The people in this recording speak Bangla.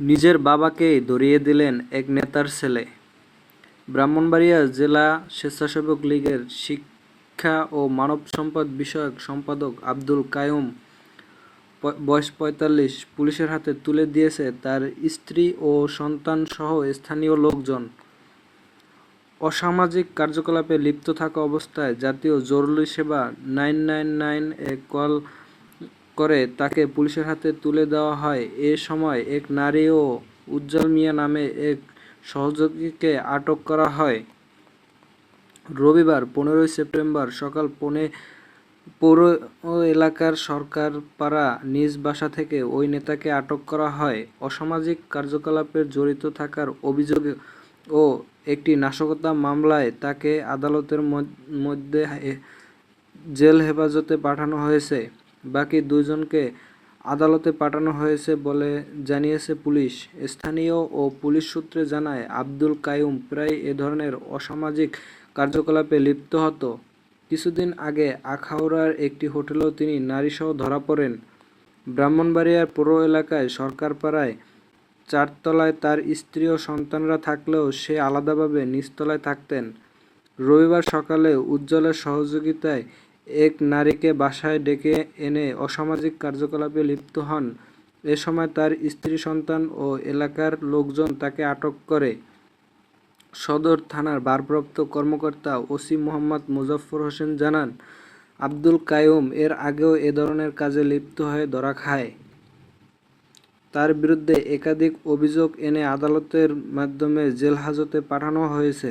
নিজের বাবাকেই ধরিয়ে দিলেন এক নেতার ছেলে। ব্রাহ্মণবাড়িয়া জেলা স্বেচ্ছাসেবক লীগের শিক্ষা ও মানব সম্পদ বিষয়ক সম্পাদক আব্দুল কাইয়ুম প- বয়স পঁয়তাল্লিশ, পুলিশের হাতে তুলে দিয়েছে তার স্ত্রী ও সন্তান সহ স্থানীয় লোকজন। অসামাজিক কার্যকলাপে লিপ্ত থাকা অবস্থায় জাতীয় জরুরি সেবা নাইন নাইন নাইন এ কল করে তাকে পুলিশের হাতে তুলে দেওয়া হয়। এ সময় এক নারী ও উজ্জ্বল মিয়া নামে এক সহযোগীকে আটক করা হয়। রবিবার পনেরোই সেপ্টেম্বর সকাল পৌনে পৌর এলাকার সরকার পাড়া নিজ বাসা থেকে ওই নেতাকে আটক করা হয়। অসামাজিক কার্যকলাপে জড়িত থাকার অভিযোগে ও একটি নাশকতা মামলায় তাকে আদালতের মধ্য- মধ্যে জেল হেফাজতে পাঠানো হয়েছে। বাকি দুজনকে আদালতে পাঠানো হয়েছে বলে জানিয়েছে পুলিশ। স্থানীয় ও পুলিশ সূত্রে জানায়, আব্দুল কায়ুম প্রায় এ ধরনের অসামাজিক কার্যকলাপে লিপ্ত হতো। কিছুদিন আগে আখাউড়ার একটি হোটেলেও তিনি নারীসহ ধরা পড়েন। ব্রাহ্মণবাড়িয়ার পৌর এলাকায় সরকারপাড়ায় চারতলায় তার স্ত্রী ও সন্তানরা থাকলেও সে আলাদাভাবে নিচতলায় থাকতেন। রবিবার সকালে উজ্জ্বলের সহযোগিতায় এক নারীকে বাসায় ডেকে এনে অসামাজিক কার্যকলাপে লিপ্ত হন। এ সময় তার স্ত্রী সন্তান ও এলাকার লোকজন তাকে আটক করে। সদর থানার ভারপ্রাপ্ত কর্মকর্তা ওসি মোহাম্মদ মুজফ্ফর হোসেন জানান, আব্দুল কায়ুম এর আগেও এ ধরনের কাজে লিপ্ত হয়ে ধরা খায়। তার বিরুদ্ধে একাধিক অভিযোগ এনে আদালতের মাধ্যমে জেল হাজতে পাঠানো হয়েছে।